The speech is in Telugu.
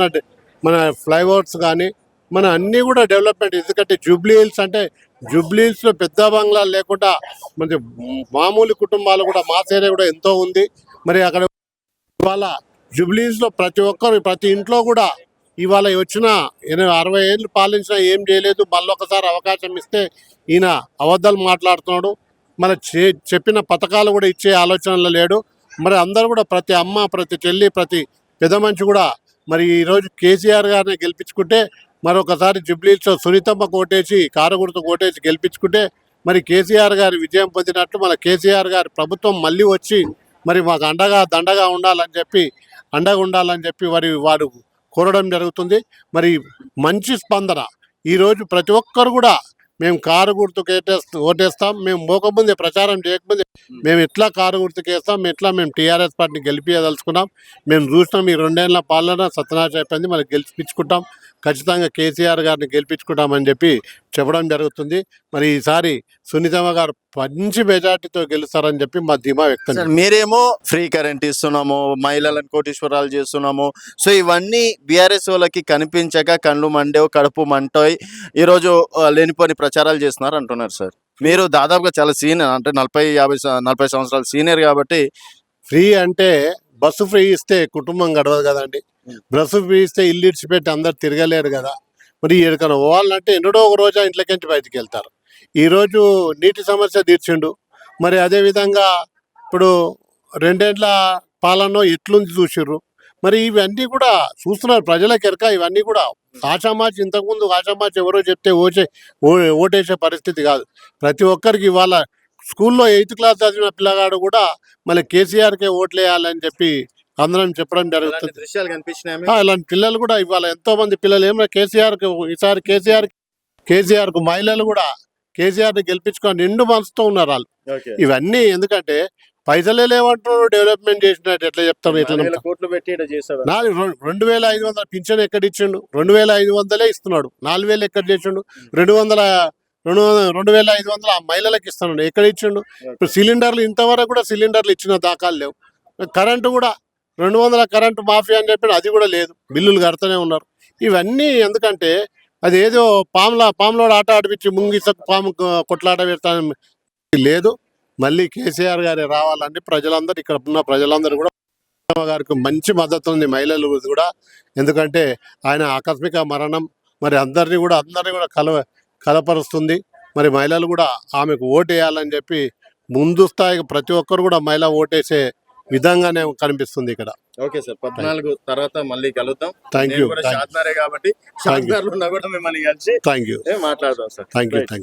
మన మన ఫ్లైఓవర్స్ కానీ మన అన్నీ కూడా డెవలప్మెంట్. ఎందుకంటే జూబ్లీ హిల్స్ అంటే జూబ్లీ హిల్స్లో పెద్ద బంగ్లా లేకుండా మన మామూలు కుటుంబాలు కూడా మా ఏరియా కూడా ఎంతో ఉంది. మరి అక్కడ ఇవాళ జూబ్లీ హిల్స్లో ప్రతి ఒక్కరు ప్రతి ఇంట్లో కూడా ఇవాళ వచ్చిన ఎనభై అరవై ఏళ్ళు పాలించినా ఏం చేయలేదు. మళ్ళీ ఒకసారి అవకాశం ఇస్తే ఈయన అబద్ధాలు మాట్లాడుతున్నాడు. మన చే చెప్పిన పథకాలు కూడా ఇచ్చే ఆలోచనలో లేడు. మరి అందరూ కూడా ప్రతి అమ్మ ప్రతి చెల్లి ప్రతి పెద్ద మనిషి కూడా మరి ఈరోజు కేసీఆర్ గారిని గెలిపించుకుంటే మరొకసారి జుబ్లీస్లో సునీతమ్మ కోటేసి కారగుర్తు కోటేసి గెలిపించుకుంటే మరి కేసీఆర్ గారి విజయం పొందినట్లు మన కేసీఆర్ గారి ప్రభుత్వం మళ్ళీ వచ్చి మరి మాకు అండగా దండగా ఉండాలని చెప్పి అండగా ఉండాలని చెప్పి మరి వారు కోరడం జరుగుతుంది. మరి మంచి స్పందన. ఈరోజు ప్రతి ఒక్కరు కూడా మేము కారు గుర్తుకు ఓటేస్తాం ఓటేస్తాం మేము మోకముందే ప్రచారం చేయకముందే. మేము. ఎట్లా కారు గుర్తుకు వేస్తాం ఎట్లా మేము టీఆర్ఎస్ పార్టీని గెలిపించదలుచుకున్నాం మేము చూసినాం ఈ రెండేళ్ళ పాలన సత్యనారాయణ అయిపోయింది మరి గెలిపించుకుంటాం ఖచ్చితంగా కేసీఆర్ గారిని గెలిపించుకుంటామని చెప్పి చెప్పడం జరుగుతుంది. మరి ఈసారి సునీతమ్మ గారు మంచి మెజార్టీతో గెలుస్తారని చెప్పి మా ధీమా వ్యక్తం మీరేమో ఫ్రీ కరెంట్ ఇస్తున్నాము మహిళలను కోటీశ్వరాలు చేస్తున్నాము. సో ఇవన్నీ బీఆర్ఎస్ వాళ్ళకి కనిపించక కళ్ళు మండేవు కడుపు మంటోయ్ ఈరోజు లేనిపోని ప్రచారాలు చేస్తున్నారు అంటున్నారు సార్. మీరు దాదాపుగా చాలా సీనియర్ అంటే నలభై యాభై నలభై సంవత్సరాలు సీనియర్ కాబట్టి ఫ్రీ అంటే బస్సు ఫ్రీ ఇస్తే కుటుంబం గడవదు కదండి. బస్సు పీస్తే ఇల్లు ఇడిచిపెట్టి అందరు తిరగలేరు కదా. మరి ఎక్కడికైనా పోవాలంటే ఎన్నడో ఒక రోజు ఆ ఇంట్లోకించి బయటికి వెళ్తారు. ఈరోజు నీటి సమస్య తీర్చిండు. మరి అదేవిధంగా ఇప్పుడు రెండేండ్ల పాలన ఎట్లుంది చూసిర్రు. మరి ఇవన్నీ కూడా చూస్తున్నారు ప్రజలకు ఎరక ఇవన్నీ కూడా. ఆషామాచి ఇంతకుముందు ఆషామాచి ఎవరో చెప్తే ఓచే ఓ- ఓటేసే పరిస్థితి కాదు. ప్రతి ఒక్కరికి ఇవాళ స్కూల్లో ఎయిత్ క్లాస్ చదివిన పిల్లగాడు కూడా మళ్ళీ కేసీఆర్కే ఓట్లేయాలని చెప్పి అందరం చెప్పడం జరుగుతుంది. దృశ్యాలు కనిపించినాయి ఇలాంటి పిల్లలు కూడా ఇవాళ ఎంతో మంది పిల్లలు ఏమైనా కేసీఆర్ ఈసారి కేసీఆర్ కేసీఆర్కు మహిళలు కూడా కేసీఆర్ని గెలిపించుకొని నిండు మనసుతో ఉన్నారు వాళ్ళు. ఇవన్నీ ఎందుకంటే పైసలే లేవంటున్నారు డెవలప్మెంట్ చేసినట్టు ఎట్లా నమ్ముతారు? కోట్లు పెట్టి నాలుగు రెండు వేల ఐదు వందల పింఛన్ ఎక్కడ ఇచ్చిండు? రెండు వేల ఐదు వందలే ఇస్తున్నాడు. నాలుగు వేలు ఎక్కడ చేసిండు? రెండు వందల రెండు వందల రెండు వేల ఐదు వందల ఆ మహిళలకు ఇస్తున్నాడు. ఎక్కడ ఇచ్చిండు? ఇప్పుడు సిలిండర్లు ఇంతవరకు కూడా సిలిండర్లు ఇచ్చిన దాఖలు లేవు. కరెంటు కూడా రెండు వందల కరెంటు మాఫీ అని చెప్పి అది కూడా లేదు. బిల్లులు కడుతూనే ఉన్నారు. ఇవన్నీ ఎందుకంటే అది ఏదో పాముల పాములోడు ఆట ఆడిపించి ముంగిసకు పాము కొట్లాట పెడతాను లేదు. మళ్ళీ కేసీఆర్ గారి రావాలని ప్రజలందరూ ఇక్కడ ఉన్న ప్రజలందరూ కూడా గారికి మంచి మద్దతు ఉంది. మహిళలు కూడా ఎందుకంటే ఆయన ఆకస్మిక మరణం మరి అందరినీ కూడా అందరినీ కూడా కల కలపరుస్తుంది. మరి మహిళలు కూడా ఆమెకు ఓటు వేయాలని చెప్పి ముందు స్థాయికి ప్రతి ఒక్కరు కూడా మహిళ ఓటేసే విధంగానే కనిపిస్తుంది ఇక్కడ. ఓకే సార్ పద్నాలుగు తర్వాత మళ్ళీ కలుద్దాం. థ్యాంక్ యూ కాబట్టి ఉన్నా కూడా మిమ్మల్ని కలిసి థ్యాంక్ యూ మాట్లాడదాం sir. Thank you. Thank you